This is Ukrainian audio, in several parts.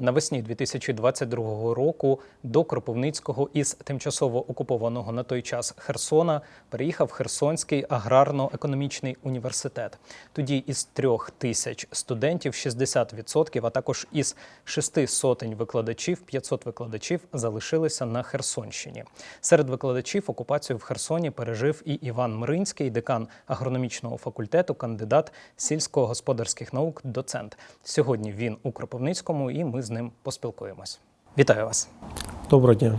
Навесні 2022 року до Кропивницького із тимчасово окупованого на той час Херсона переїхав Херсонський аграрно-економічний університет. Тоді із трьох тисяч студентів 60%, а також із шести сотень викладачів, 500 викладачів залишилися на Херсонщині. Серед викладачів окупацію в Херсоні пережив і Іван Мринський, декан агрономічного факультету, кандидат сільськогосподарських наук, доцент. Сьогодні він у Кропивницькому, і ми з ним поспілкуємось. Вітаю вас! Доброго дня.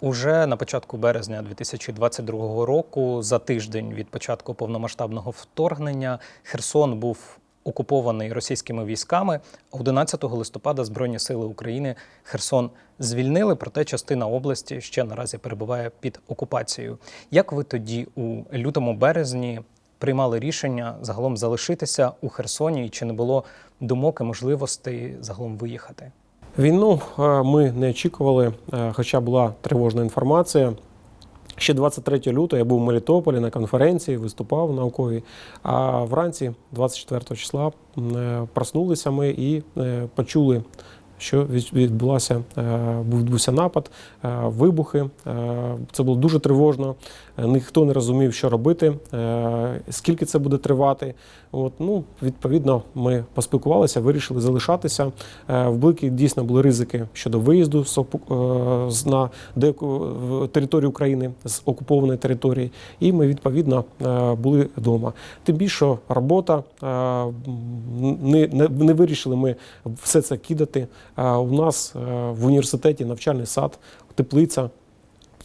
Уже на початку березня 2022 року, за тиждень від початку повномасштабного вторгнення, Херсон був окупований російськими військами. 11 листопада Збройні сили України Херсон звільнили, проте частина області ще наразі перебуває під окупацією. Як ви тоді, у лютому березні, приймали рішення загалом залишитися у Херсоні, і чи не було думок і можливостей загалом виїхати? Війну е, ми не очікували, е, хоча була тривожна інформація. Ще 23 лютого я був в Мелітополі на конференції, виступав науковій. А вранці, 24 числа, е, проснулися ми і почули, що відбулася, е, відбувся напад, е, вибухи. Е, Це було дуже тривожно. Ніхто не розумів, що робити, скільки це буде тривати. От, ну, відповідно, ми поспілкувалися, вирішили залишатися. В Бликі дійсно були ризики щодо виїзду на деяку територію України з окупованої території, і ми відповідно були вдома. Тим більше робота не, не, не вирішили ми все це кидати. Е, У нас е, в університеті навчальний сад, теплиця.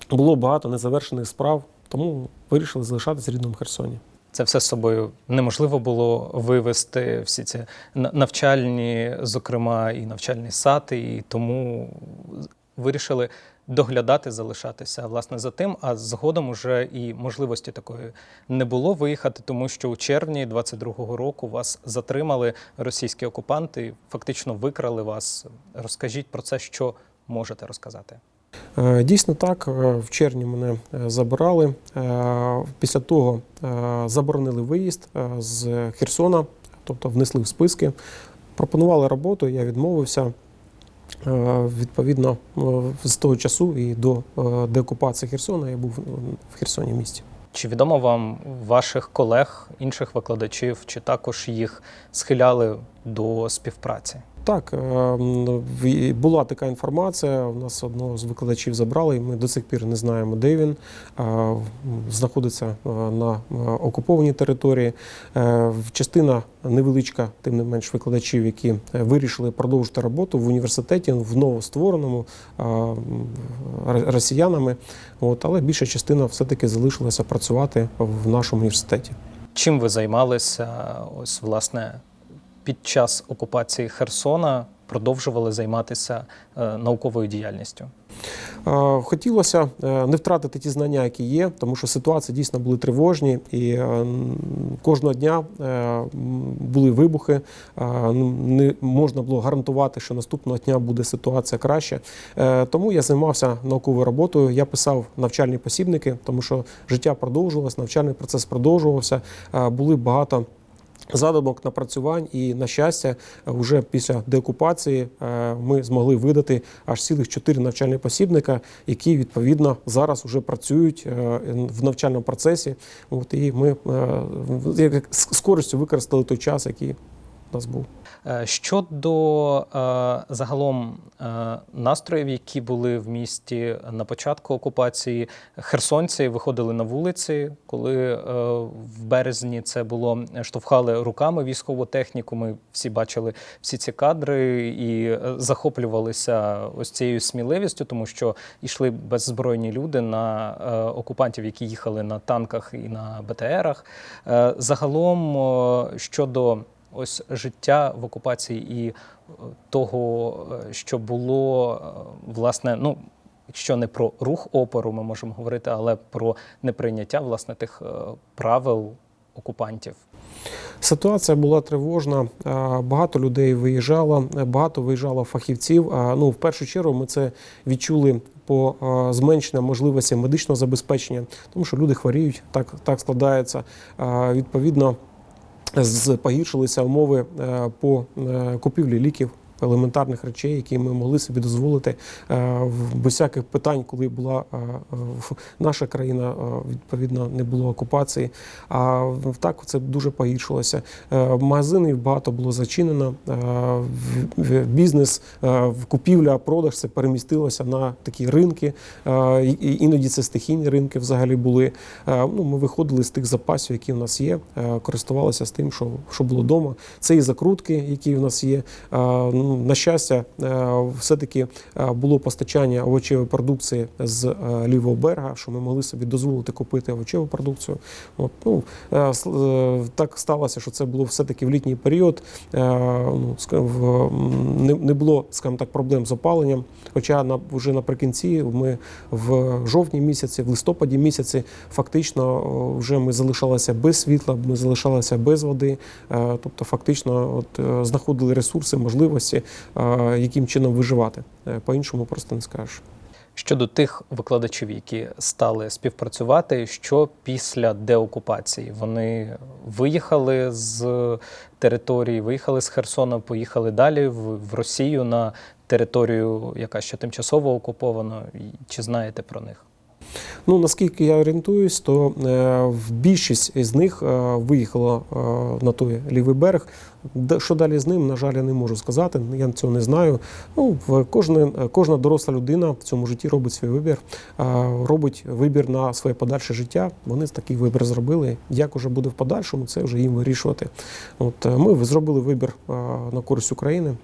Було багато незавершених справ, тому вирішили залишатися в рідному Херсоні. Це все з собою неможливо було вивести всі ці навчальні, зокрема, і навчальний сад, і тому вирішили доглядати, залишатися власне за тим. А згодом уже і можливості такої не було виїхати, тому що у червні 22-го року вас затримали російські окупанти, фактично викрали вас. Розкажіть про це, що можете розказати. Е, Дійсно так, е, в червні мене е, забирали. Після того заборонили виїзд з Херсона, тобто внесли в списки. Пропонували роботу, я відмовився. Е, Відповідно, е, з того часу і до е, деокупації Херсона я був в Херсоні місті. Чи відомо вам ваших колег, інших викладачів, чи також їх схиляли до співпраці? Так, е, була така інформація. У нас одного з викладачів забрали, і ми до цих пір не знаємо, де він знаходиться е, на е, окупованій території. Частина невеличка, тим не менш, викладачів, які вирішили продовжити роботу в університеті в новоствореному росіянами. От, але більша частина все-таки залишилася працювати в нашому університеті. Чим ви займалися ось власне під час окупації Херсона? Продовжували займатися е, науковою діяльністю? Е, Хотілося е, не втратити ті знання, які є, тому що ситуації дійсно були тривожні, і кожного дня були вибухи. Е, Не можна було гарантувати, що наступного дня буде ситуація краще. Тому я займався науковою роботою. Я писав навчальні посібники, тому що життя продовжувалось, навчальний процес продовжувався. Були багато. Задумок напрацювань і на щастя, вже після деокупації е, ми змогли видати аж цілих чотири навчальні посібника, які відповідно зараз вже працюють е, в навчальному процесі. От і ми е, з користю використали той час, який нас був. Е, Щодо е, загалом е, настроїв, які були в місті на початку окупації, херсонці виходили на вулиці, коли в березні це було штовхали руками військову техніку. Ми всі бачили всі ці кадри і захоплювалися ось цією сміливістю, тому що йшли беззбройні люди на окупантів, які їхали на танках і на БТРах. Загалом щодо ось життя в окупації і е, того, е, що було е, власне, ну. Якщо не про рух опору, ми можемо говорити, але про неприйняття власне тих правил окупантів. Ситуація була тривожна. Багато людей виїжджало, багато виїжджало фахівців. Ну, в першу чергу, ми це відчули по зменшенню можливості медичного забезпечення, тому що люди хворіють, так, так складається. Відповідно, погіршилися умови е, по е, купівлі ліків. Елементарних речей, які ми могли собі дозволити е, без всяких питань, коли була е, е, наша країна, відповідно, не було окупації. А так це дуже погіршилося. Магазинів багато було зачинено. Бізнес, купівля, продаж це перемістилося на такі ринки. Іноді це стихійні ринки взагалі були. Ну, ми виходили з тих запасів, які в нас є, користувалися з тим, що, що було вдома. Це і закрутки, які в нас є. На щастя, е, все-таки е, було постачання овочевої продукції з е, лівого берега, що ми могли собі дозволити купити овочеву продукцію. От, ну, так сталося, що це було все-таки в літній період. Ну, не, було, скажімо так, проблем з опаленням. Хоча на, вже наприкінці ми в жовтні місяці, в листопаді місяці, фактично вже ми залишалися без світла, ми залишалися без води. Тобто, фактично, от, знаходили ресурси, можливості, е, яким чином виживати. Е, По-іншому просто не скажеш. Щодо тих викладачів, які стали співпрацювати, що після деокупації вони виїхали з території, виїхали з Херсона, поїхали далі в Росію на територію, яка ще тимчасово окупована. Чи знаєте про них? Ну наскільки я орієнтуюсь, то е, в більшість з них е, виїхала е, на той лівий берег. Що далі з ним, на жаль, я не можу сказати. Я цього не знаю. Ну, в кожне, кожна доросла людина в цьому житті робить свій вибір, робить вибір на своє подальше життя. Вони такий вибір зробили. Як уже буде в подальшому, це вже їм вирішувати. От ми зробили вибір на користь України.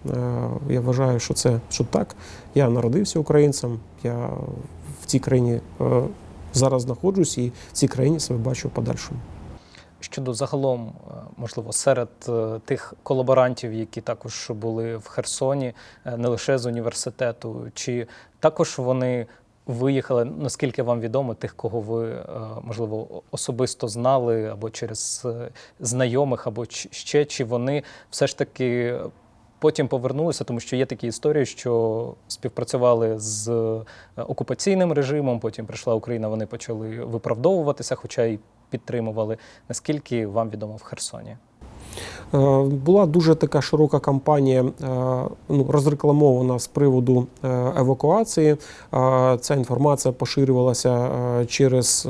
Я вважаю, що це що так. Я народився українцем. Я цій країні е, зараз знаходжусь і в цій країні себе бачу в подальшому. Щодо загалом, е, можливо, серед е, тих колаборантів, які також були в Херсоні, не лише з університету, чи також вони виїхали, наскільки вам відомо, тих, кого ви можливо особисто знали, або через знайомих, або ще, чи вони все ж таки. Потім повернулися, тому що є такі історії, що співпрацювали з е, окупаційним режимом. Потім прийшла Україна, вони почали виправдовуватися, хоча й підтримували. Наскільки вам відомо в Херсоні? Е, Була дуже така широка кампанія, е, ну, розрекламована з приводу евакуації. Ця інформація поширювалася через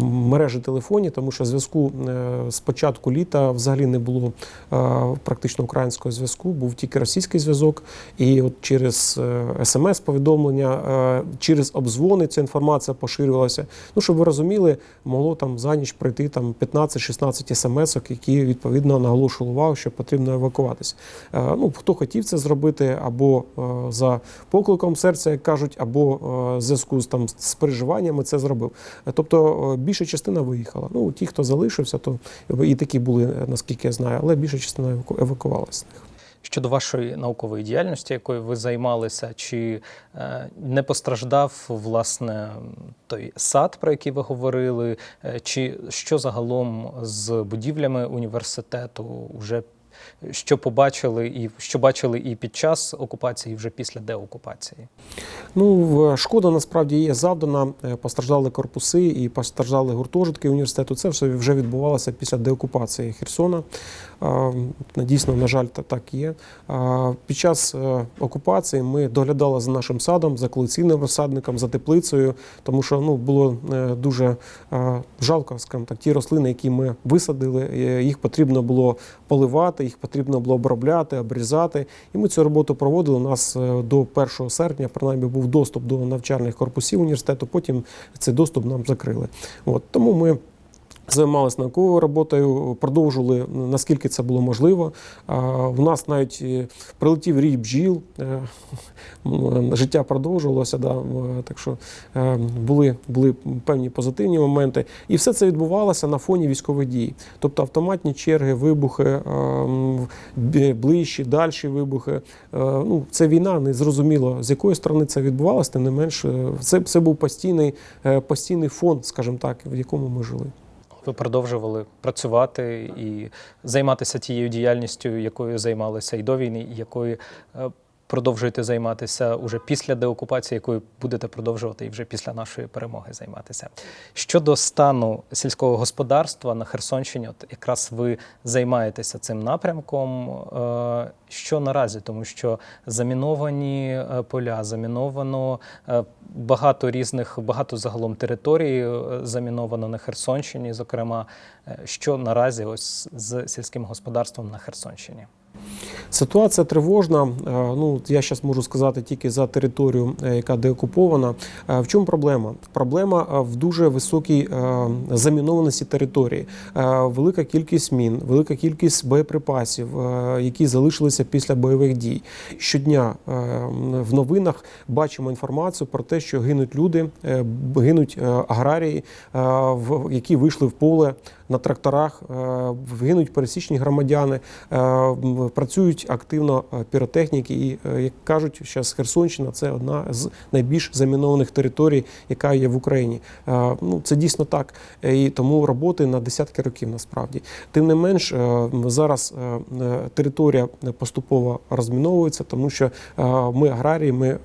мережі телефонів, тому що зв'язку е, з початку літа взагалі не було е, практично українського зв'язку, був тільки російський зв'язок. І от через смс-повідомлення, е, через обдзвони ця інформація поширювалася. Ну, щоб ви розуміли, могло там за ніч пройти там 15-16 смс-ок, які відповідно наголошували увагу, що потрібно евакуватися. Е, Ну, хто хотів це зробити, або е, за покликом серця, як кажуть, або е, зв'язку з там з переживаннями це зробив. Е, Тобто е, більша частина виїхала. Ну, ті, хто залишився, то і такі були, наскільки я знаю, але більша частина евакувалася з них. Щодо вашої наукової діяльності, якою ви займалися, чи е, не постраждав власне той сад, про який ви говорили, е, чи що загалом з будівлями університету вже що побачили, і що бачили і під час окупації, і вже після деокупації? Ну, в- шкода насправді є завдана. Е, Постраждали корпуси і постраждали гуртожитки університету. Це все вже відбувалося після деокупації Херсона. Дійсно, на жаль, та- так є. Під час е, окупації ми доглядали за нашим садом, за колекційним розсадником, за теплицею, тому що ну, було е, дуже е, жалко, скажімо так, ті рослини, які ми висадили, е, їх потрібно було поливати, їх потрібно було обробляти, обрізати. І ми цю роботу проводили. У нас е, до 1 серпня, принаймні, був доступ до навчальних корпусів університету. Потім цей доступ нам закрили. От тому ми. Займалися науковою роботою, продовжували наскільки це було можливо. У нас навіть е, прилетів рій бджіл, е, життя продовжувалося. Да, е, так що е, були, були певні позитивні моменти. І все це відбувалося на фоні військових дій. Тобто автоматні черги, вибухи, е, ближчі, дальші вибухи. Е, Ну, це війна, не зрозуміло, з якої сторони це відбувалося, тим не менш, е, це, це був постійний, е, постійний фон, скажімо так, в якому ми жили. Ви продовжували працювати і займатися тією діяльністю, якою займалися і до війни, і якою е, продовжуєте займатися уже після деокупації, якою будете продовжувати і вже після нашої перемоги займатися. Щодо стану сільського господарства на Херсонщині, от якраз ви займаєтеся цим напрямком. Е, Що наразі, тому що заміновані е, поля, заміновано е, багато різних, багато загалом територій заміновано на Херсонщині. Зокрема, що наразі ось з сільським господарством на Херсонщині. Ситуація тривожна. Е, Ну я зараз можу сказати тільки за територію, е, яка деокупована. Е, В чому проблема? Проблема в дуже високій замінованості території. Велика кількість мін, велика кількість боєприпасів, які залишилися після бойових дій. Щодня в новинах бачимо інформацію про те, що гинуть люди, гинуть аграрії, які вийшли в поле на тракторах, гинуть пересічні громадяни, м, працюють активно е, піротехніки. І е, як кажуть, зараз Херсонщина це одна з найбільш замінованих територій, яка є в Україні. Е, Ну це дійсно так. І тому роботи на десятки років насправді. Тим не менш, зараз територія поступово розміновується, тому що ми аграрії, ми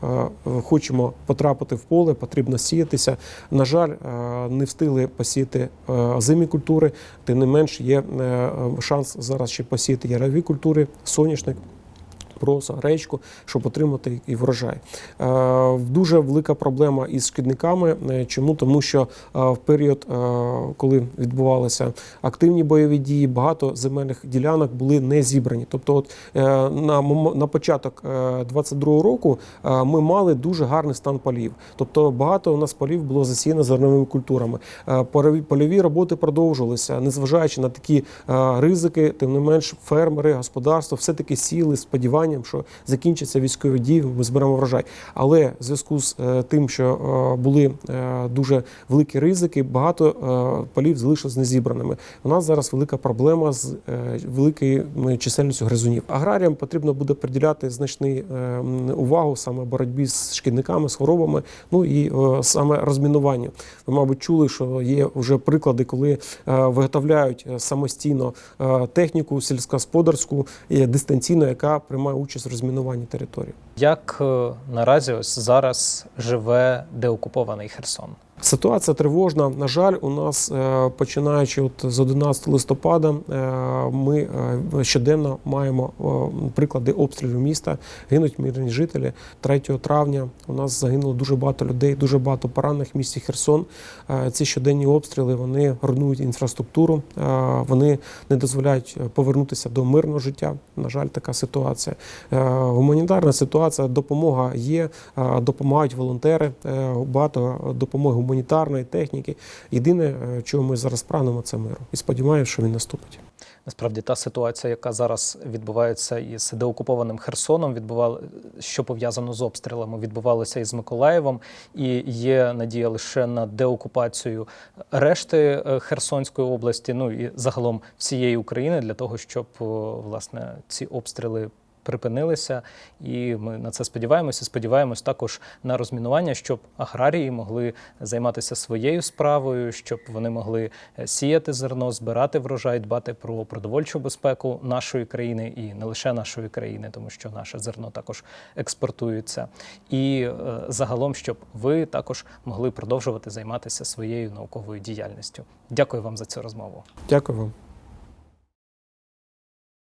хочемо потрапити в поле, потрібно сіятися. На жаль, не встигли посіяти озимі культури. Тим не менш, є шанс зараз ще посіяти ярові культури, соняшник. Проса, гречку, щоб отримати і врожай. Е, Дуже велика проблема із шкідниками. Е, Чому? Тому що е, в період, коли відбувалися активні бойові дії, багато земельних ділянок були не зібрані. Тобто, от на, на початок 22-го року ми мали дуже гарний стан полів. Тобто багато у нас полів було засіяно зерновими культурами. Польові роботи продовжувалися, незважаючи на такі ризики, тим не менш, фермери, господарство все-таки сіли з сподіванням, що закінчаться військові дії, ми зберемо врожай. Але в зв'язку з е, тим, що е, були е, дуже великі ризики, багато полів залишилось незібраними. У нас зараз велика проблема з великою чисельністю гризунів. Аграріям потрібно буде приділяти значний увагу саме боротьбі з шкідниками, з хворобами, ну і саме розмінуванню. Ви, мабуть, чули, що є вже приклади, коли виготовляють самостійно техніку сільськогосподарську дистанційно, яка приймає участь в розмінуванні території. Як е, наразі ось зараз живе деокупований Херсон? Ситуація тривожна. На жаль, у нас е, починаючи от з 11 листопада, е, ми е, щоденно маємо приклади обстрілів міста. Гинуть мирні жителі. 3 травня у нас загинуло дуже багато людей, дуже багато поранених в місті Херсон. Ці щоденні обстріли вони руйнують інфраструктуру, вони не дозволяють повернутися до мирного життя. На жаль, така ситуація. Гуманітарна ситуація, допомога є, допомагають волонтери, багато допомоги гуманітарної техніки. Єдине, е, чого ми зараз прагнемо, це миру. І сподіваємося, що він наступить. Насправді та ситуація, яка зараз відбувається із деокупованим Херсоном, відбувала, що пов'язано з обстрілами, відбувалося із Миколаєвом, і є надія лише на деокупацію решти е, Херсонської області, ну і загалом всієї України для того, щоб власне ці обстріли. Припинилися, і ми на це сподіваємося. Сподіваємось також на розмінування, щоб аграрії могли займатися своєю справою, щоб вони могли е, сіяти зерно, збирати врожай, дбати про продовольчу безпеку нашої країни і не лише нашої країни, тому що наше зерно також експортується. І е, загалом, щоб ви також могли продовжувати займатися своєю науковою діяльністю. Дякую вам за цю розмову. Дякую вам.